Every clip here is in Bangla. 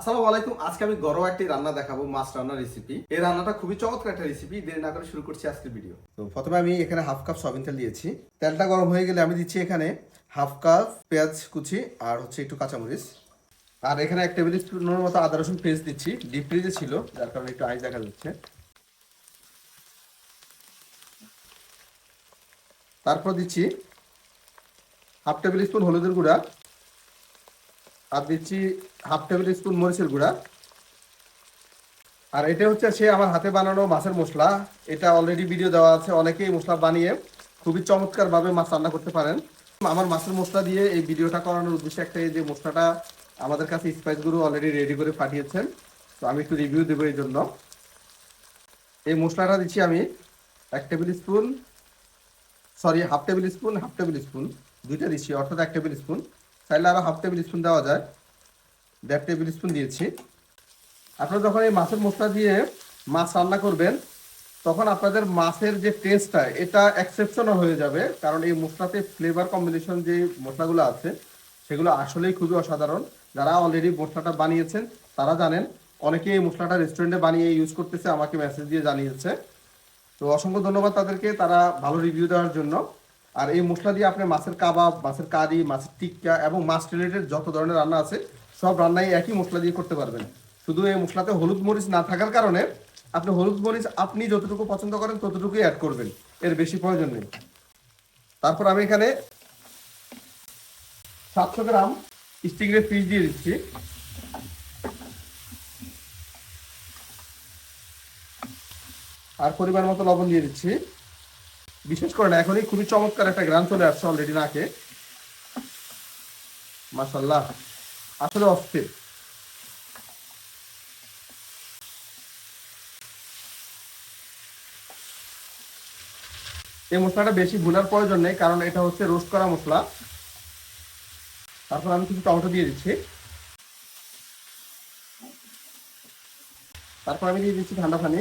আসসালামু আলাইকুম। আজকে আমি গরম একটি রান্না দেখাবো, মাছ রান্নার রেসিপি এই রান্নাটা খুবই চমৎকার একটা রেসিপি দেরি না করে শুরু করছি আজকের ভিডিও তো প্রথমে আমি এখানে হাফ কাপ সয়াবিন তেল দিয়েছি। তেলটা গরম হয়ে গেলে আমি দিচ্ছি এখানে হাফ কাপ পেঁয়াজ কুচি আর হচ্ছে একটু কাঁচামরিচ। আর এখানে এক টেবিল স্পুনের মতো আদা, রসুন পেস্ট দিচ্ছি। ডিপ ফ্রিজে ছিল, যার কারণে একটু আইস দেখা যাচ্ছে। তারপর দিচ্ছি হাফ টেবিল স্পুন হলুদের গুঁড়া। আর দিচ্ছি হাফ টেবিল স্পুন মরিচের গুঁড়া। আর এটা হচ্ছে সে আমার হাতে বানানো মাছের মশলা। এটা অলরেডি ভিডিও দেওয়া আছে, অনেকেই মশলা বানিয়ে খুবই চমৎকার ভাবে মাছ রান্না করতে পারেন। আমার মাছের মশলা দিয়ে এই ভিডিওটা করানোর উদ্দেশ্য একটাই যে মশলাটা আমাদের কাছে স্পাইসগুলো অলরেডি রেডি করে পাঠিয়েছেন। তো আমি একটু রিভিউ দেবো এই জন্য। এই মশলাটা দিচ্ছি আমি এক table spoon sorry half table spoon half table spoon দুইটা দিচ্ছি, অর্থাৎ এক টেবিল স্পুন চাইলে আরও হাফ টেবিল স্পুন দেওয়া যায়। দেড় টেবিল স্পুন দিয়েছি। আপনারা যখন এই মাছের মশলা দিয়ে মাছ রান্না করবেন, তখন আপনাদের মাছের যে টেস্টটা এটা এক্সেপশনাল হয়ে যাবে। কারণ এই মশলাতে ফ্লেভার কম্বিনেশন যে মশলাগুলো আছে, সেগুলো আসলেই খুবই অসাধারণ। যারা অলরেডি মশলাটা বানিয়েছেন, তারা জানেন। অনেকে এই মশলাটা রেস্টুরেন্টে বানিয়ে ইউজ করতেছে, আমাকে মেসেজ দিয়ে জানিয়েছে। তো অসংখ্য ধন্যবাদ তাদেরকে, তারা ভালো রিভিউ দেওয়ার জন্য। আর এই মশলা দিয়ে আপনি মাছের কাবাব, মাছের কারি, মাছের টিক্কা এবং মাছ রিলেটেড যত ধরনের রান্না আছে, সব রান্নাই একই মশলা দিয়ে করতে পারবেন। শুধু এই মশলাতে হলুদ মরিচ না থাকার কারণে আপনি হলুদ মরিচ আপনি যতটুকু পছন্দ করেন ততটুকুই অ্যাড করবেন, এর বেশি প্রয়োজন নেই। তারপর আমি এখানে সাতশো গ্রাম স্টিংরে ফিশ দিয়ে দিচ্ছি। আর পরিমাণ মতো লবণ দিয়ে দিচ্ছি। বিশেষ করে না, এখনই খুবই চমৎকার একটা গ্রাম চলে আসছে অলরেডি নাকে। মাসাল্লাহ আসলে অস্থির। এই মশলাটা বেশি ভুনার প্রয়োজন নেই, কারণ এটা হচ্ছে রোস্ট করা মশলা। তারপর আমি কিছু টমেটো দিয়ে দিচ্ছি। তারপর আমি দিয়ে দিচ্ছি ঠান্ডা পানি।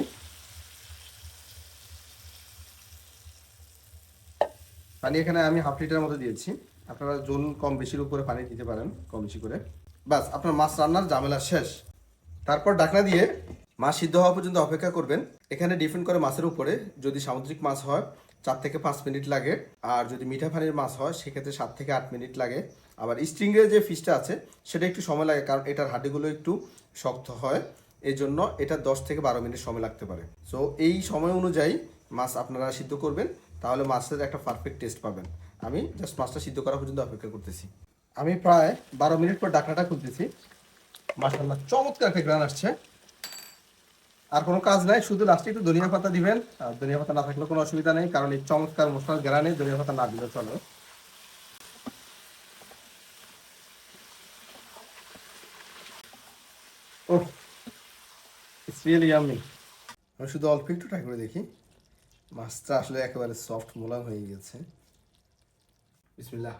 পানি এখানে আমি হাফ লিটার মতো দিয়েছি। আপনারা জোন কম বেশির উপরে পানি দিতে পারেন, কম বেশি করে। বাস আপনার মাছ রান্নার ঝামেলা শেষ। তারপর ডাকনা দিয়ে মাছ সিদ্ধ হওয়া পর্যন্ত অপেক্ষা করবেন। এখানে ডিপেন্ড করে মাছের উপরে যদি সামুদ্রিক মাছ হয়, চার থেকে পাঁচ মিনিট লাগে। আর যদি মিঠা পানির মাছ হয়, সেক্ষেত্রে সাত থেকে আট মিনিট লাগে। আবার স্ট্রিংয়ের যে ফিশটা আছে, সেটা একটু সময় লাগে, কারণ এটার হাড্ডিগুলো একটু শক্ত হয়। এই জন্য এটা দশ থেকে বারো মিনিট সময় লাগতে পারে। সো এই সময় অনুযায়ী মাছ আপনারা সিদ্ধ করবেন। তাহলে মাছের একটা পারফেক্ট টেস্ট পাবেন। আমি জাস্ট মাছটা সিদ্ধ করা পর্যন্ত অপেক্ষা করতেছি। আমি প্রায় বারো মিনিট পর ডাকনাটা খুলতেছি। মাসাল্লাহ চমৎকার একটা গ্রান আসছে। আর কোনো কাজ নাই শুধু লাস্টে একটু ধনিয়া পাতা দিবেন। আর ধনিয়া পাতা না থাকলে কোনো অসুবিধা নেই কারণ এই চমৎকার মশলার গ্রানে ধনিয়া পাতা না দিলে চলো। ওহ ইটস রিয়েলি ইয়ামি আমি শুধু অল্প একটু ট্রাই করে দেখি। মাছটা আসলে একেবারে সফট মোলাম হয়ে গেছে। বিসমিল্লাহ।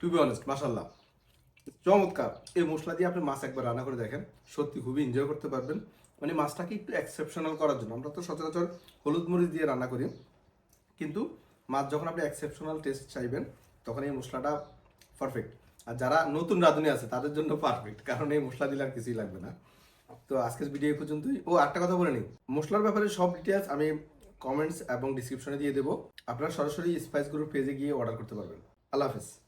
টু বি অনেস্ট মাশাল্লাহ চমৎকার। এই মশলা দিয়ে আপনি মাছ একবার রান্না করে দেখেন, সত্যি খুবই এনজয় করতে পারবেন। মানে মাছটাকে একটু এক্সেপশনাল করার জন্য। আমরা তো সচরাচর হলুদ মরিচ দিয়ে রান্না করি। কিন্তু মাছ যখন আপনি এক্সেপশনাল টেস্ট চাইবেন, তখন এই মশলাটা পারফেক্ট আর যারা নতুন রাঁধুনি আছে, তাদের জন্য পারফেক্ট কারণ এই মশলা দিলে আর কিছুই লাগবে না। তো আজকের ভিডিও পর্যন্তই। ও একটা কথা বলে নিই। মশলার ব্যাপারে সব ডিটেলস আমি কমেন্টস এবং ডিসক্রিপশনে দিয়ে দেবো। আপনারা সরাসরি স্পাইস গ্রুপ পেজে গিয়ে অর্ডার করতে পারবেন। আল্লাহ হাফেজ।